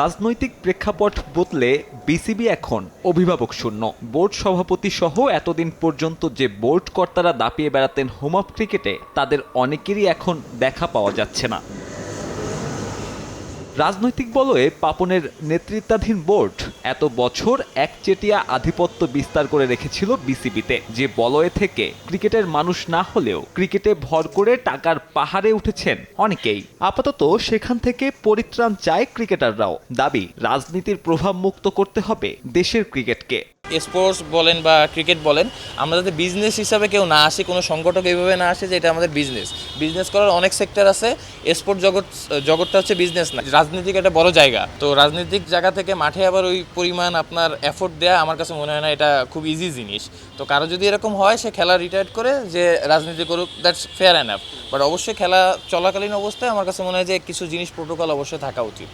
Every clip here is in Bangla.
রাজনৈতিক প্রেক্ষাপট বদলে বিসিবি এখন অভিভাবক শূন্য। বোর্ড সভাপতি সহ এতদিন পর্যন্ত যে বোর্ড কর্তারা দাপিয়ে বেড়াতেন হোম অফ ক্রিকেটে, তাদের অনেকেরই এখন দেখা পাওয়া যাচ্ছে না। রাজনৈতিক বলয়ে পাপনের নেতৃত্বাধীন বোর্ড এত বছর একচেটিয়া আধিপত্য বিস্তার করে রেখেছিল বিসিবিতে। যে বলয়ে থেকে ক্রিকেটের মানুষ না হলেও ক্রিকেটে ভর করে টাকার পাহাড়ে উঠেছেন অনেকেই। আপাতত সেখান থেকে পরিত্রাণ চায় ক্রিকেটাররাও। দাবি, রাজনীতির প্রভাব মুক্ত করতে হবে দেশের ক্রিকেটকে। স্পোর্টস বলেন বা ক্রিকেট বলেন, আমরা যাতে বিজনেস হিসাবে কেউ না আসে, কোনো সংগঠক এইভাবে না আসে যে এটা আমাদের বিজনেস বিজনেস করার অনেক সেক্টর আছে স্পোর্ট জগৎ, জগৎটা হচ্ছে বিজনেস না, রাজনীতিক একটা বড় জায়গা। তো রাজনৈতিক জায়গা থেকে মাঠে আবার ওই পরিমাণ আপনার এফোর্ট দেওয়া আমার কাছে মনে হয় না এটা খুব ইজি জিনিস। তো কারও যদি এরকম হয়, সে খেলা রিটায়ার্ড করে যে রাজনীতি করুক দ্যাটস ফেয়ার অ্যানাফ বাট অবশ্যই খেলা চলাকালীন অবস্থায় আমার কাছে মনে হয় যে কিছু জিনিস প্রোটোকল অবশ্যই থাকা উচিত।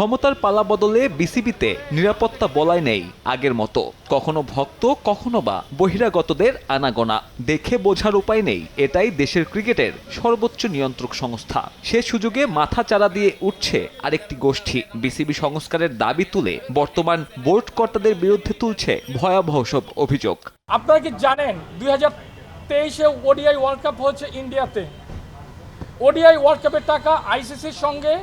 ক্ষমতার পালা বদলে বিসিবিতে নিরাপত্তা বলাই নেই আগের মতো। কখনো ভক্ত, কখনো বা বহিরাগতদের আনাগোনা। দেখে বোঝার উপায় নেই। এটাই দেশের ক্রিকেটের সর্বোচ্চ নিয়ন্ত্রক সংস্থা। সে সুযোগে মাথা চারা দিয়ে উঠছে আরেকটি গোষ্ঠী। বিসিবি সংস্কারের দাবি তুলে বর্তমান বোর্ড কর্তাদের বিরুদ্ধে তুলছে ভয়াবহ সব অভিযোগ। আপনারা কি জানেন, দুই হাজার তেইশে ওডিআই ওয়ার্ল্ড কাপ হচ্ছে ইন্ডিয়াতে। ওডিআই ওয়ার্ল্ড কাপের টাকা আইসিসির সঙ্গে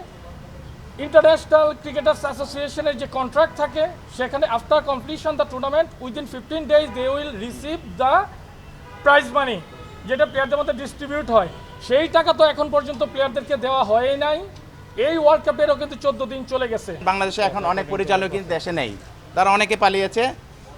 ইন্টারন্যাশনাল ক্রিকেটার্স অ্যাসোসিয়েশনের যে কন্ট্রাক্ট থাকে, সেখানে after completion the tournament within fifteen days they will receive the prize money যেটা প্লেয়ারদের মধ্যে ডিস্ট্রিবিউট হয়। সেই টাকা তো এখন পর্যন্ত প্লেয়ারদেরকে দেওয়া হয়ই নাই। এই ওয়ার্ল্ড কাপেরও কিন্তু চোদ্দ দিন চলে গেছে। বাংলাদেশে এখন অনেক পরিচালক কিন্তু দেশে নেই। তারা অনেকে পালিয়েছে।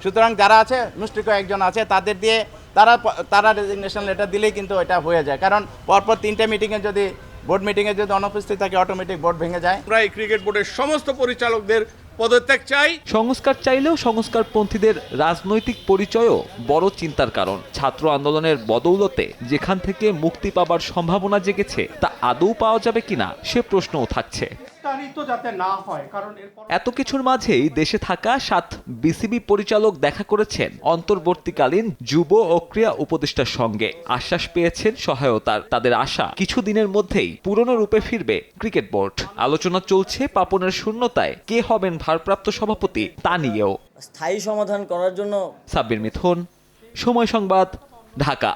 সুতরাং যারা আছে মুষ্টিক একজন আছে, তাদের দিয়ে তারা তারা রেজিগনেশন লেটার দিলেই কিন্তু এটা হয়ে যায়। কারণ পরপর তিনটে মিটিংয়ে যদি বোর্ড মিটিংয়ে যদি অনুপস্থিত থাকে অটোমেটিক বোর্ড ভেঙে যায়। প্রায় এই ক্রিকেট বোর্ডের সমস্ত পরিচালকদের পদত্যাগ চাই। সংস্কার চাইলেও সংস্কারপন্থীদের রাজনৈতিক পরিচয়ও বড় চিন্তার কারণ। ছাত্র আন্দোলনের বদৌলতে যেখান থেকে মুক্তি পাবার সম্ভাবনা জেগেছে তা আদৌ পাওয়া যাবে কিনা সে প্রশ্নও থাকছে। বিস্তারিত যাতে না হয় কারণ এত কিছুর মাঝেই দেশে থাকা সাত বিসিবি পরিচালক দেখা করেছেন অন্তর্বর্তীকালীন যুব ও ক্রীড়া উপদেষ্টার সঙ্গে। আশ্বাস পেয়েছেন সহায়তার। তাদের আশা কিছুদিনের মধ্যেই পুরনো রূপে ফিরবে ক্রিকেট বোর্ড। আলোচনা চলছে পাপনের শূন্যতায়। কে হবেন ভারপ্রাপ্ত সভাপতি তা নিয়েও। স্থায়ী সমাধান করার জন্য সাব্বির মিথুন সময় সংবাদ ঢাকা।